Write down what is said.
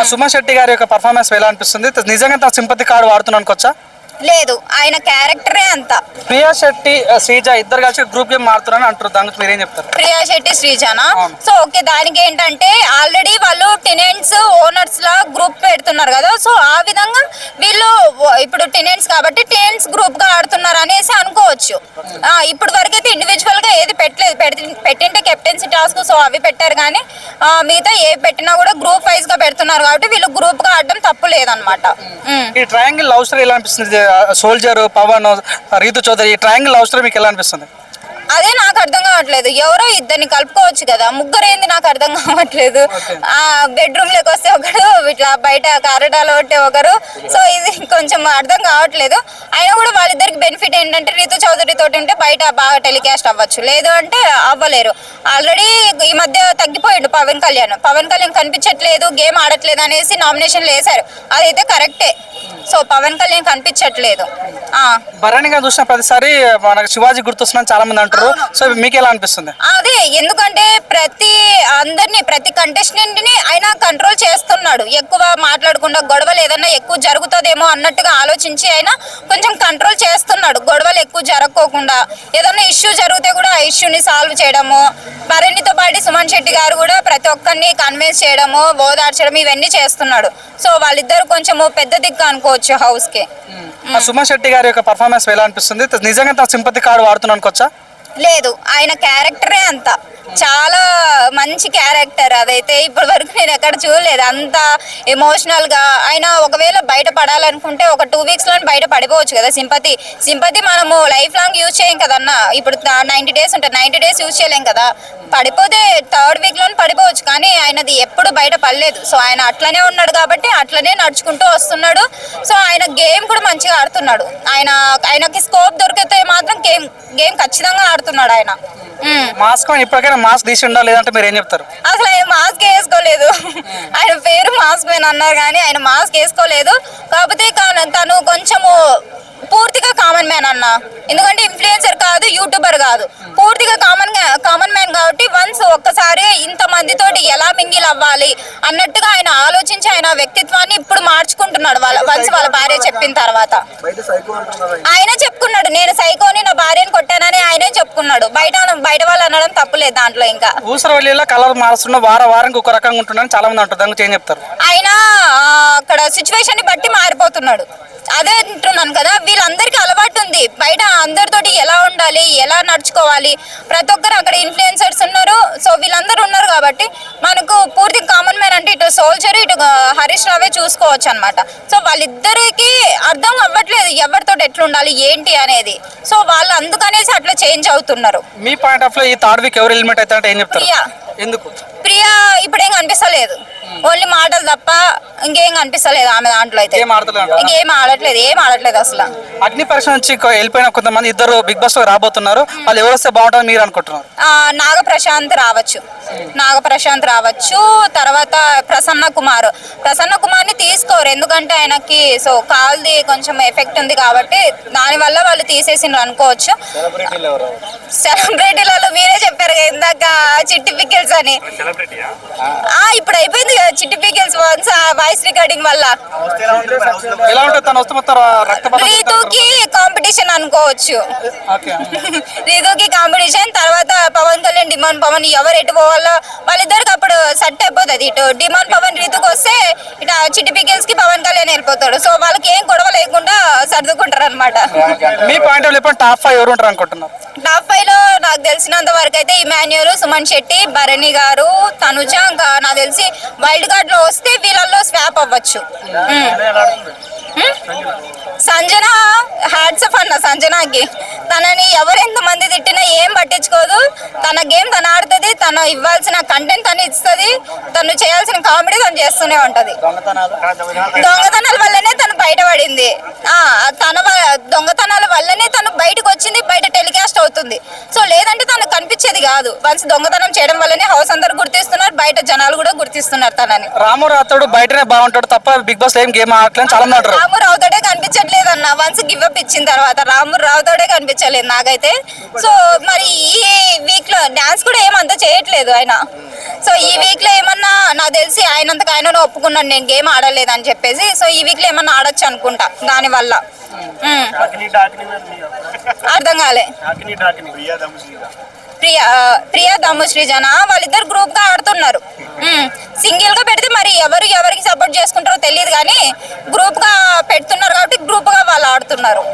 ఆ సుమన్ శెట్టి గారి యొక్క పర్ఫార్మెన్స్ ఎలా అనిపిస్తుంది? నిజంగా తన సింపతి కార్డు వాడుతున్నాను అనుకోవచ్చా? లేదు ఆయన క్యారెక్టరే అంత. ప్రియా శెట్టి శ్రీజ ఇద్దరు కలిసి గ్రూప్ గేమ్ మారుతున్నారని అంటారు దాని గురించి మీరేం చెప్తారు? ప్రియా శెట్టి శ్రీజానా. సో ఓకే దానికి ఏంటంటే ఆల్రెడీ వాళ్ళు టెనెంట్స్ ఓనర్స్ లా గ్రూప్ పెడుతున్నారు కదా. సో ఆ విధంగా వీళ్ళు ఇప్పుడు టెనెంట్స్ కాబట్టి టెనెంట్స్ గ్రూప్గా ఆడుతున్నారు అనేసి అనుకోవచ్చు ఆ, ఇప్పుడు వరకు అయితే ఇండివిజువల్గా ఏది పెట్టలేదు. పెట్టి- పెట్టింటే కెప్టెన్సీ టాస్క్ సో అవి పెట్టారు కానీ మిగతా ఏ పెట్టినా కూడా గ్రూప్ వైజ్గా పెడుతున్నారు కాబట్టి వీళ్ళు గ్రూప్గా ఆడడం తప్పు లేదనమాట. ఈ ట్రయాంగిల్ లవ్ స్టోరీ ఎలా అనిపిస్తుంది? సోల్జర్ పవన్ రీతు చౌదరి ఈ ట్రయాంగిల్ లవ్ స్టోరీ మీకు ఎలా అనిపిస్తుంది? అదే నాకు అర్థం కావట్లేదు. ఎవరో ఇద్దరిని కలుపుకోవచ్చు కదా ముగ్గురు ఏంది నాకు అర్థం కావట్లేదు. ఆ బెడ్రూమ్లోకి వస్తే ఒకడు ఇట్లా బయట కారిడార్లో ఉంటే ఒకరు. సో ఇది కొంచెం అర్థం కావట్లేదు. అయినా కూడా వాళ్ళిద్దరికి బెనిఫిట్ ఏంటంటే రీతు చౌదరి తోటి ఉంటే బయట బాగా టెలికాస్ట్ అవ్వచ్చు. లేదు అంటే అవ్వలేరు. ఆల్రెడీ ఈ మధ్య తగ్గిపోయిండు పవన్ కళ్యాణ్. పవన్ కళ్యాణ్ కనిపించట్లేదు గేమ్ ఆడట్లేదు అనేసి నామినేషన్లు వేశారు. అదైతే కరెక్టే సో పవన్ కళ్యాణ్ కనిపించట్లేదు. ఆ. భరణిగా చూసిన ప్రతిసారి మనకు శివాజీ గుర్తొస్తుందని చాలా మంది అంటారు. సో మీకు ఎలా అనిపిస్తుంది? అదే ఎందుకంటే ప్రతి అందరినీ ప్రతి కంటెస్టెంట్ని ఆయన కంట్రోల్ చేస్తున్నాడు. ఎక్కువ మాట్లాడకుండా గొడవలు ఏదన్నా ఎక్కువ జరుగుతుందేమో అన్నట్టుగా ఆలోచించి ఆయన కొంచెం కంట్రోల్ చేస్తున్నాడు. గొడవలు ఎక్కువ జరగకోకుండా. ఏదన్నా ఇష్యూ జరిగితే కూడా ఆ ఇష్యూని సాల్వ్ చేయడము భరణితో పాటు సుమన్ శెట్టి గారు కూడా ప్రతి ఒక్కరిని కన్విన్స్ చేయడము ఓదార్చడం ఇవన్నీ చేస్తున్నాడు. సో వాళ్ళిద్దరు కొంచెము పెద్ద దిక్కు అనుకోవచ్చు హౌస్కి. ఆ సుమన్ శెట్టి గారి యొక్క పర్ఫార్మెన్స్ ఎలా అనిపిస్తుంది? నిజంగా తన సింపతి కార్డు వాడుతున్నాను అనుకోవచ్చా? లేదు ఆయన క్యారెక్టరే అంత. చాలా మంచి క్యారెక్టర్ అదైతే ఇప్పటి వరకు నేను ఎక్కడ చూడలేదు. అంత ఎమోషనల్గా ఆయన ఒకవేళ బయట పడాలనుకుంటే ఒక టూ వీక్స్లో బయట పడిపోవచ్చు కదా సింపతి. సింపతి మనము లైఫ్ లాంగ్ యూజ్ చేయం కదన్నా. ఇప్పుడు నైన్టీ డేస్ ఉంటాయి నైన్టీ డేస్ యూజ్ చేయలేం కదా. పడిపోతే థర్డ్ వీక్లో పడిపోవచ్చు కానీ ఆయనది ఎప్పుడు బయట పడలేదు. సో ఆయన అట్లనే ఉన్నాడు కాబట్టి అట్లనే నడుచుకుంటూ వస్తున్నాడు. సో ఆయన గేమ్ కూడా మంచిగా ఆడుతున్నాడు. ఆయన ఆయనకి స్కోప్ దొరికితే మాత్రం గేమ్ గేమ్ ఖచ్చితంగా ఆడుతున్నాడు ఆయన. మాస్క్ ఇప్పటికైనా మాస్క్ తీసి ఉండాలి లేదంటే మీరు ఏం చెప్తారు? అసలు మాస్క్ వేసుకోలేదు. ఆయన పేరు మాస్క్ మ్యాన్ అన్నారు కానీ ఆయన మాస్క్ వేసుకోలేదు. కాకపోతే తను కొంచెము పూర్తిగా కామన్ మ్యాన్ అన్న. ఎందుకంటే ఇన్ఫ్లుయెన్సర్ కాదు యూట్యూబర్ కాదు. పూర్తిగా కామన్ కామన్ మ్యాన్ కాబట్టి వన్స్ ఒక్కసారి ఇంత మందితోటి ఎలా మింగిల్ అవ్వాలి అన్నట్టుగా ఆయన ఆలోచించి ఆయన వ్యక్తిత్వాన్ని ఇప్పుడు మార్చుకుంటున్నాడు వాళ్ళ వన్స్ వాళ్ళ భార్య చెప్పిన తర్వాత. ఆయన చెప్పుకున్నాడు నేను సైకోని నా భార్యను కొట్టానని ఆయనే చెప్పుకున్నాడు. బయట బయట వాళ్ళు అనడం తప్పులేదు దాంట్లో ఇంకా. ఊసరవల్లిలో కలర్ మారుస్తున్న వార వారానికి ఒక రకంగా ఉంటుందని చాలా మంది అంటారు. దాని గురించి ఏం చెప్తారు. ఆయన అక్కడ సిచ్యువేషన్ని బట్టి మారిపోతున్నాడు. అదే అంటున్నాను కదా వీళ్ళందరికీ అలవాటు ఉంది. బయట అందరితోటి ఎలా ఉండాలి ఎలా నడుచుకోవాలి? ప్రతి ఒక్కరు అక్కడ ఇన్ఫ్లుయెన్సర్స్ ఉన్నారు. సో వీళ్ళందరూ ఉన్నారు కాబట్టి మనకు పూర్తి కామన్ మ్యాన్ అంటే ఇటు సోల్జర్ ఇటు హరీష్ రావే చూసుకోవచ్చు అనమాట సో వాళ్ళిద్దరికి అర్థం అవ్వట్లేదు ఎవరితో ఎట్లుండాలి ఏంటి అనేది. సో వాళ్ళు అందుకనేసి అట్లా చేంజ్ అవుతున్నారు. మీ పాయింట్ ఆఫ్లో ఈ థర్డ్ వీక్ ఎవరు ఎలిమెంట్ ఏం చెప్తారు? ప్రియా. ఎందుకు? ప్రియా ఇప్పుడేం కనిపిస్తలేదు. ఓన్లీ మాటలు తప్ప ఇంకేం కనిపిస్తలేదు ఆమె దాంట్లో అయితే. ఇంకేం ఆడట్లేదు ఏం ఆడట్లేదు అసలు. అగ్ని పరీక్ష నుంచి కొ- వెళ్ళిపోయిన కొంతమంది ఇద్దరు బిగ్ బాస్లో రాబోతున్నారు. వాళ్ళు ఎవరు వస్తే బాగుంటుంది మీరు అనుకుంటున్నారు? ఆ, నాగ ప్రశాంత్ రావచ్చు. నాగ ప్రశాంత్ రావచ్చు. తర్వాత ప్రసన్న కుమార్. ప్రసన్న కుమార్ని తీసుకోరు. ఎందుకంటే ఆయనకి సో కాల్ది కొంచెం ఎఫెక్ట్ ఉంది కాబట్టి దాని వల్ల వాళ్ళు తీసేసిండ్రు అనుకోవచ్చు. సెలబ్రిటీలలో మీరే చెప్పారు ఇందాక చిట్టి పికిల్స్ అని. ఆ ఇప్పుడు అయిపోయింది చిట్టి పికిల్స్ వన్స్ వాయిస్ రికార్డింగ్ వల్ల. ఎలా ఉంటుంది తను వస్తే మొత్తం రక్తపాతం రీతుకి కాంపిటీషన్ అనుకోవచ్చు. రీతుకి కాంపిటీషన్ తర్వాత పవన్ కళ్యాణ్ డిమాండ్ పవన్ ఎవరు ఎటు పోవాలో వాళ్ళిద్దరికి అప్పుడు సెట్ అయిపోతుంది. ఇటు డిమాండ్ పవన్ రీతుకి వస్తే ఇటు చిట్టి పికిల్స్కి వెళ్ళిపోతాడు సో వాళ్ళకి ఏం గొడవ లేకుండా సర్దుకుంటారు అనమాట మీ పాయింట్ ఆఫ్ టాప్ ఫైవ్ ఎవరు ఉంటారు అనుకుంటున్నారు? టాప్ ఫైవ్లో నాకు తెలిసినంత వరకు అయితే ఇమాన్యుల్ సుమన్ శెట్టి భరణి గారు తనుజ ఇంకా నాకు తెలిసి వైల్డ్ కార్డ్లో వస్తే వీళ్ళల్లో స్వాప్ అవ్వచ్చు. సంజన హ్యాట్స్ ఆఫ్ అన్న సంజనాకి. తనని ఎవరు ఎంత మంది తిట్టినా ఏం పట్టించుకోదు. తన గేమ్ తను ఆడుతుంది తను ఇవ్వాల్సిన కంటెంట్ తను ఇస్తుంది తను చేయాల్సిన కామెడీ తను చేస్తూనే ఉంటది. దొంగతనాల వల్లనే తను బయటపడింది. ఆ తన దొంగతనాల వల్లనే తను బయటకు వచ్చింది బయట టెలికాస్ట్ అవుతుంది. సో లేదంటే తనకు కనిపించేది కాదు. వన్స్ దొంగతనం చేయడం వల్లనే హౌస్ అందరు గుర్తిస్తున్నారు బయట జనాలు కూడా గుర్తిస్తున్నారు తనని. రాము రాతోడు బయటనే బాగుంటాడు తప్ప బిగ్ బాస్ ఏం గేమ్ ఆడట్లేదు చాలా రాము రావుతోటే కనిపిస్తుంది కనిపించట్లేదు అన్న వన్స్ గివ్ అప్ ఇచ్చిన తర్వాత రాము రావుతోడే కనిపించలేదు నాకైతే. సో మరి ఈ వీక్లో డాన్స్ కూడా ఏమంత చేయట్లేదు ఆయన. సో ఈ వీక్లో ఏమన్నా నాకు తెలిసి ఆయనంతకు ఆయన ఒప్పుకున్నాను నేను గేమ్ ఆడలేదు అని చెప్పేసి. సో ఈ వీక్లో ఏమన్నా ఆడొచ్చు అనుకుంటా దాని వల్ల అర్థం కాలే. ప్రియా ప్రియా దమ్ము సృజన వాళ్ళిద్దరు గ్రూప్గా ఆడుతున్నారు. సింగిల్గా పెడితే మరి ఎవరు ఎవరికి సపోర్ట్ చేసుకుంటారో తెలియదు కానీ గ్రూప్గా పెడుతున్నారు కాబట్టి గ్రూప్గా వాళ్ళు ఆడుతున్నారు.